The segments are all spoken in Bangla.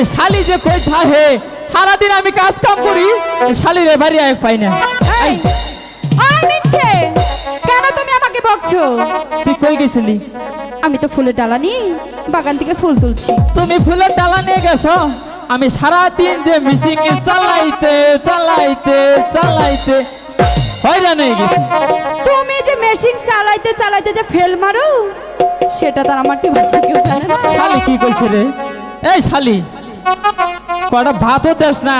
এই শালি যে কই থাহে সারাদিন আমি কাজ কাম করি এই শালির এ বাড়ি আয় পাই না। কেন তুমি আমাকে বকছো? তুই কই গেছিলি? আমি তো ফুলের ডালা নিয়ে বাগান থেকে ফুল তুলছি। তুমি ফুলের ডালা নিয়ে গেছো? আমি সারাদিন যে মিশিং চালাইতে চালাইতে চালাইতে হয়রান হয়ে গেছি। তুমি যে মেশিন চালাইতে চালাইতে যে ফেল মারো সেটা তার আমার ঠিক কেউ জানে না। শালি কি কইছে রে? এই শালি কটা ভাতও দেস না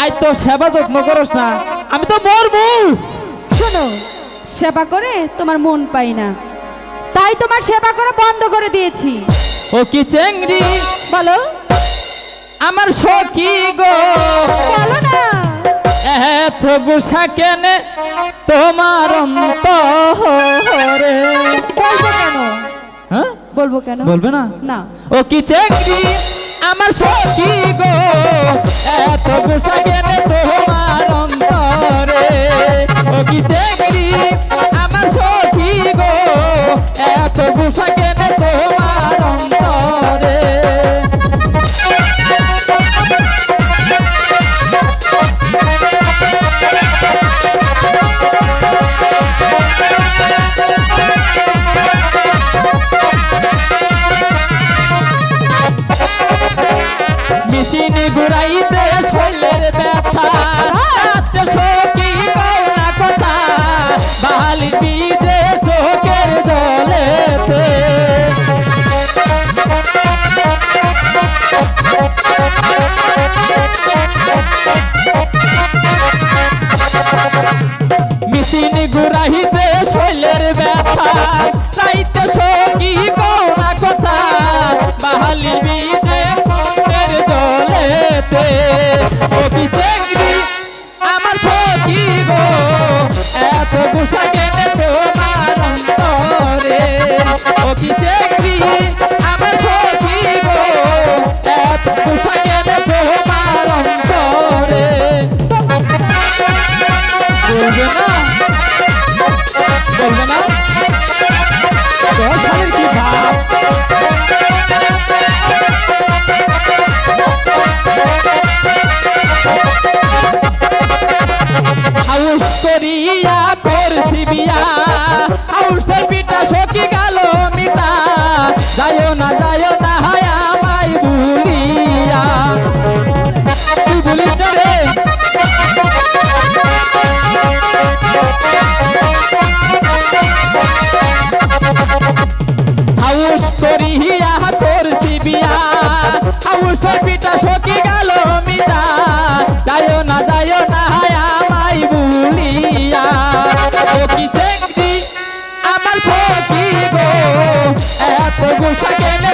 আই তো সেবা যত্ন করস না আমি তো মরবো। শোনো সেবা করে তোমার মন পাই না। তাই তোমার সেবা করা বন্ধ করে দিয়েছি। ও কি চেংড়ি? বলো। আমার সখী গো। বলো না। এত গুসা কেনে? তোমার অন্তরে। বলব কেন? হ্যাঁ? বলব কেন? বলবে না? না। ও কি চেংড়ি? আমার সখী গো, এত গুসা কেনে তোমার অন্তরে। ও কি আমার সখী গো, এত কেনে তোমার অন্তরে। মেশিন ঘুরাইতে শরীরের ব্যথা। ও কি আমার সখী গো। এত গুসা কেনে তোমার অন্তরে। বলবে না? বলবে না? তোর কি ভাব? হাউস করিয়া করছি বিয়া। যায়ও না যায়ও না হায় আমায় ভুলিয়া। তুই বলিস না হাউস হাউসের এত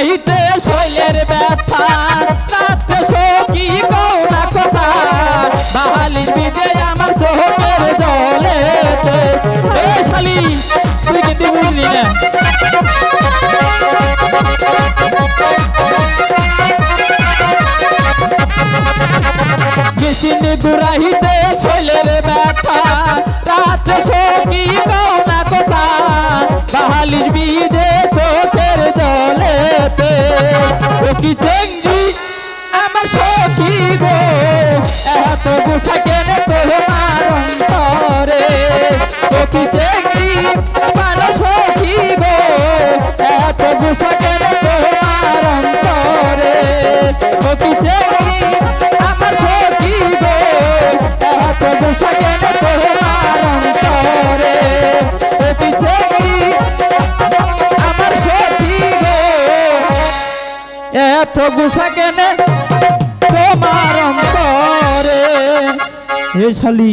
ঘুরাইতে শৈলের ব্যথা রাত্রে সখী কৌনা এত কেনে তোমার অন্তরে। ও কি? চেঙ্গি আমার এত গুছা কেনে তোমার অন্তরে? ও কি? আমার সখী এত গুছা কেনে তোমার অন্তরে? ও কি? আমার সখী এত গুসা কেনে তোমার অন্তরে? এ শালি